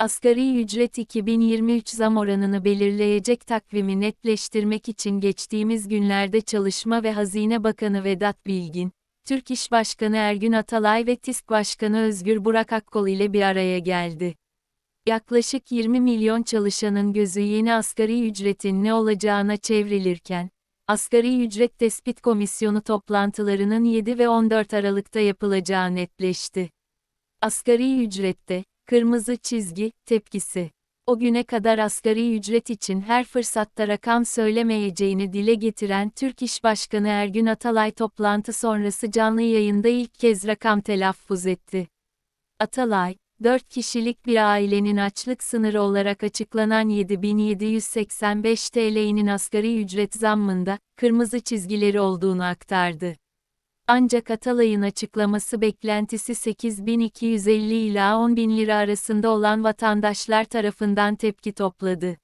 Asgari ücret 2023 zam oranını belirleyecek takvimi netleştirmek için geçtiğimiz günlerde Çalışma ve Hazine Bakanı Vedat Bilgin, Türk İş Başkanı Ergün Atalay ve TİSK Başkanı Özgür Burak Akkol ile bir araya geldi. Yaklaşık 20 milyon çalışanın gözü yeni asgari ücretin ne olacağına çevrilirken, Asgari Ücret Tespit Komisyonu toplantılarının 7 ve 14 Aralık'ta yapılacağı netleşti. Asgari ücrette, kırmızı çizgi, tepkisi. O güne kadar asgari ücret için her fırsatta rakam söylemeyeceğini dile getiren Türk İş Başkanı Ergün Atalay toplantı sonrası canlı yayında ilk kez rakam telaffuz etti. Atalay, 4 kişilik bir ailenin açlık sınırı olarak açıklanan 7785 TL'nin asgari ücret zammında, kırmızı çizgileri olduğunu aktardı. Ancak Atalay'ın açıklaması beklentisi 8250 ila 10.000 lira arasında olan vatandaşlar tarafından tepki topladı.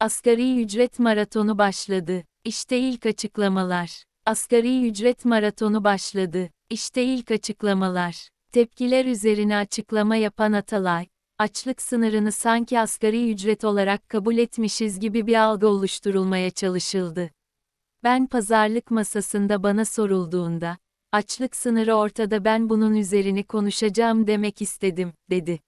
Asgari ücret maratonu başladı. İşte ilk açıklamalar. Asgari ücret maratonu başladı. İşte ilk açıklamalar. Tepkiler üzerine açıklama yapan Atalay, açlık sınırını sanki asgari ücret olarak kabul etmişiz gibi bir algı oluşturulmaya çalışıldı. Ben pazarlık masasında bana sorulduğunda, açlık sınırı ortada ben bunun üzerini konuşacağım demek istedim, dedi.